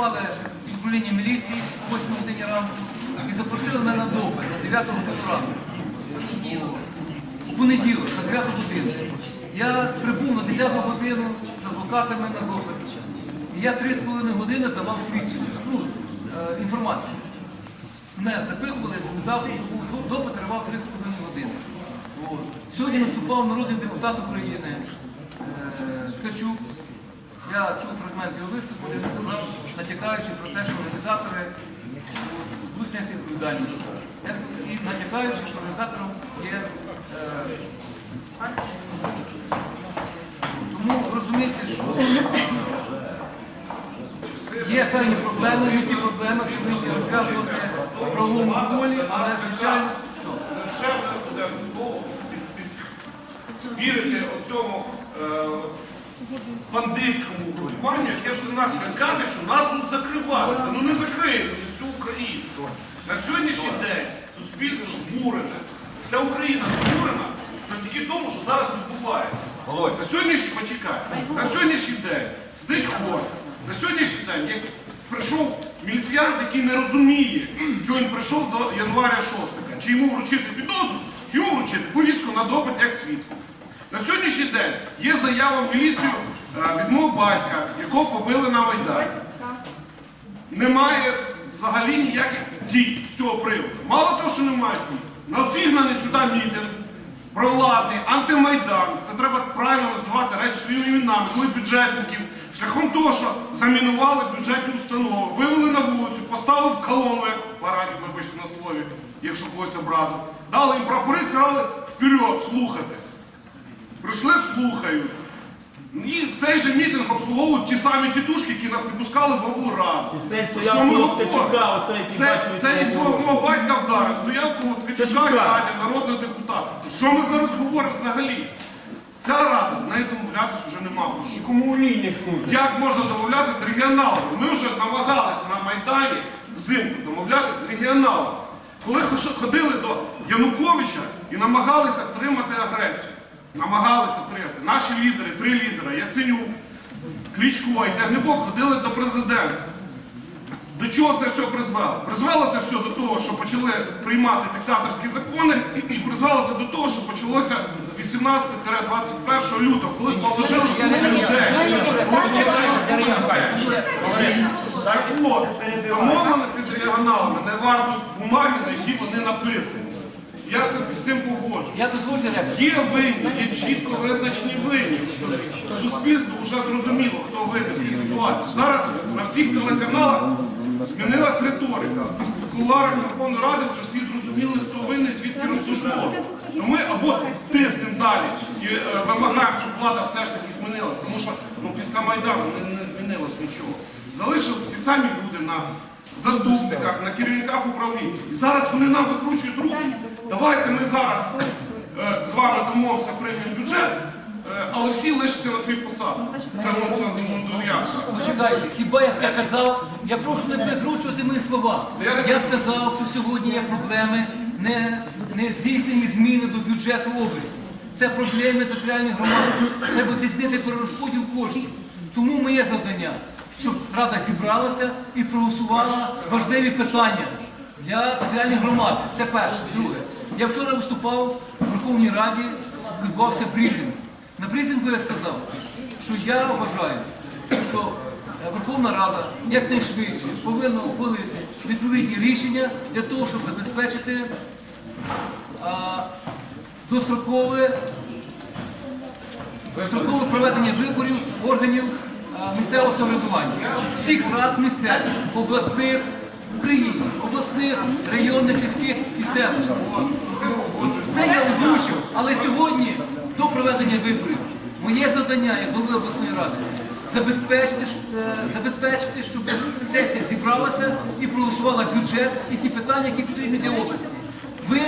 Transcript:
телефонували в управління міліції о 8 годині ранку і запросили мене на допит на 9 годину ранку. У понеділок, на 9 годину. Я прибув на 10 годину з адвокатами на допит. І я 3,5 години давав свідчення, ну, е, інформацію. Мене запитували, дав допит тривав 3,5 години. Сьогодні виступав народний депутат України е, Ткачук. Я чув фрагмент його виступу, де він сказав, натякаючи про те, що організатори будуть нести відповідальність. І натякаючи, що організатором є. Е, тому розумієте, що е, є певні проблеми, ми ці проблеми повинні розв'язувати в правовому але звичайно, що ще буде слово вірити оцьому бандитському групуванню, яке буде нас лякати, що нас будуть закривати. Та Ну не закриють всю Україну. На сьогоднішній день суспільство збурене, вся Україна збурена завдяки тому, що зараз відбувається. На сьогоднішній почекай, на сьогоднішній день сидить хор. На сьогоднішній день як прийшов міліціянт, який не розуміє, що він прийшов до января 6 чи йому вручити підозру, чи йому вручити повістку на допит як свідку. На сьогоднішній день є заява в міліцію е, від мого батька, якого побили на Майдані. Немає взагалі ніяких дій з цього приводу. Мало того, що немає дій. Нас зігнаний сюди мітинг, провладний, антимайдан. Це треба правильно називати речі своїми іменами, коли бюджетників, шляхом того, що замінували бюджетні установи, вивели на вулицю, поставили колону, як парадів, вибачте на слові, якщо когось образив. Дали їм прапори, сказали вперед, слухати. Прийшли, слухають. І цей же мітинг обслуговують ті самі тітушки, які нас не пускали в облраду. І цей Що стояв ми коло говоримо? Ткачука, оцей, який Це, батько це і мого мого батька вдарив, стояв коло Ткачука Ткачука. Радя, народного депутата. Що ми зараз говоримо взагалі? Ця рада, з нею домовлятися вже нема про що. Кому? Як можна домовлятися з регіоналами? Ми вже намагалися на Майдані взимку домовлятися з регіоналами. Коли хош- ходили до Януковича і намагалися стримати агресію. Намагалися стримати. Наші лідери, три лідери, Яценюк, Кличко і Тягнебок ходили до президента. До чого це все призвело? Призвело це все до того, що почали приймати диктаторські закони, і призвело це до того, що почалося 18-21 лютого, коли положили. Людей. Так от, домовленості з регіоналами не варто бумаги, на які вони написані. Я це з цим погоджу. я дозвольте репліку. Є винні, є чітко визначені винні. Суспільство вже зрозуміло, хто винен в цій ситуації. Зараз на всіх телеканалах змінилась риторика. В кулуарах Верховної Ради вже всі зрозуміли, хто винен, звідки розсуждав. Ну ми або тиснемо далі і е, вимагаємо, щоб влада все ж таки змінилась, тому що ну, після Майдану не, не змінилось нічого. Залишились ті самі люди на заступниках, на керівниках управлінь. І зараз вони нам викручують руки. Давайте ми зараз е, з вами домовимося, приймемо бюджет, е, але всі лишаться на своїх посадах. Це ну, ну, ну, ну, як? Почекайте, хіба я казав? Я прошу не перекручувати мої слова. Я сказав, що сьогодні є проблеми не, не здійснені зміни до бюджету області. Це проблеми територіальних громад. Треба здійснити перерозподіл коштів. Тому моє завдання, Рада зібралася і проголосувала важливі питання для територіальних громад. Це перше. Друге. Я вчора виступав у Верховній Раді, відбувався брифінг. На брифінгу я сказав, що я вважаю, що Верховна Рада якнайшвидше повинна ухвалити відповідні рішення для того, щоб забезпечити а, дострокове, дострокове проведення виборів органів місцевого самоврядування. Всіх рад місцевих, обласних, в Україні, обласних, районних, сільських і селищних. Це я озвучив, але сьогодні до проведення виборів моє завдання як голови обласної ради забезпечити, е, забезпечити, щоб сесія зібралася і проголосувала бюджет і ті питання, які потрібні для області. Ви